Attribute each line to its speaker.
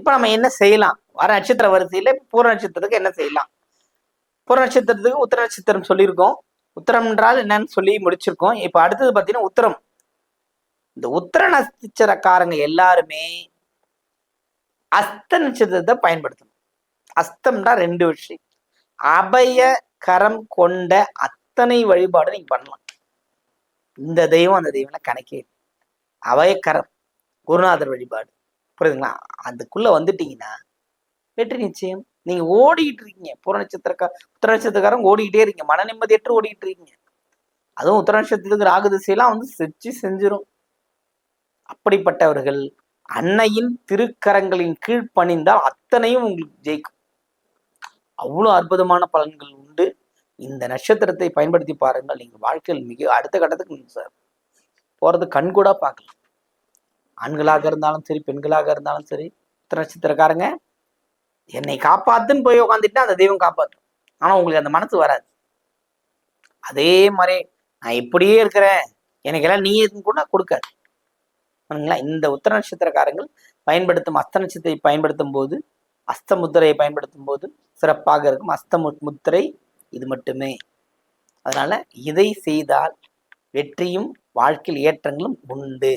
Speaker 1: இப்போ நம்ம என்ன செய்யலாம்? வர நட்சத்திர வரிசையில பூர நட்சத்திரத்துக்கு என்ன செய்யலாம்? பூர நட்சத்திரத்துக்கு உத்தர நட்சத்திரம் சொல்லியிருக்கோம். உத்தரம் என்றால் என்னன்னு சொல்லி முடிச்சிருக்கோம். இப்போ அடுத்தது பார்த்தீங்கன்னா உத்தரம். இந்த உத்தர நட்சத்திரக்காரங்க எல்லாருமே அஸ்த நட்சத்திரத்தை பயன்படுத்தணும். அஸ்தம்னா ரெண்டு விஷயம். அபய கரம் கொண்ட அத்தனை வழிபாடு நீங்க பண்ணலாம். இந்த தெய்வம் அந்த தெய்வம்லாம் கணக்கே அபயக்கரம் குருநாதர் வழிபாடு. புரியுதுங்களா? அதுக்குள்ள வந்துட்டீங்கன்னா வெற்றி நிச்சயம். நீங்க ஓடிட்டு இருக்கீங்க. பூர நட்சத்திரக்கா உத்தர நட்சத்திரக்காரங்க ஓடிக்கிட்டே இருக்கீங்க. மன நிம்மதியற்று ஓடிட்டு இருக்கீங்க. அதுவும் உத்தர நட்சத்திரத்துக்கு ராகு திசையெல்லாம் வந்து செஞ்சு செஞ்சிடும் அப்படிப்பட்டவர்கள் அன்னையின் திருக்கரங்களின் கீழ் பணிந்தால் அத்தனையும் உங்களுக்கு ஜெயிக்கும். அவ்வளோ அற்புதமான பலன்கள் உண்டு. இந்த நட்சத்திரத்தை பயன்படுத்தி பாருங்கள். நீங்கள் வாழ்க்கையில் மிக அடுத்த கட்டத்துக்கு சார் போகிறது கண் கூட பார்க்கலாம். ஆண்களாக இருந்தாலும் சரி பெண்களாக இருந்தாலும் சரி உத்தர நட்சத்திரக்காரங்க என்னை காப்பாத்துன்னு போய் உட்காந்துட்டு அந்த தெய்வம் காப்பாற்றும் ஆனா உங்களுக்கு அந்த மனசு வராது. அதே மாதிரி நான் இப்படியே இருக்கிறேன். எனக்கு எல்லாம் நீ எதுவும் கூட கொடுக்காது. சரிங்களா இந்த உத்தர நட்சத்திரக்காரங்கள் பயன்படுத்தும் அஸ்த நட்சத்திரத்தை பயன்படுத்தும் போது அஸ்த முத்திரையை பயன்படுத்தும் போது சிறப்பாக இருக்கும். அஸ்த முத்திரை இது மட்டுமே. அதனால இதை செய்தால் வெற்றியும் வாழ்க்கையில் ஏற்றங்களும் உண்டு.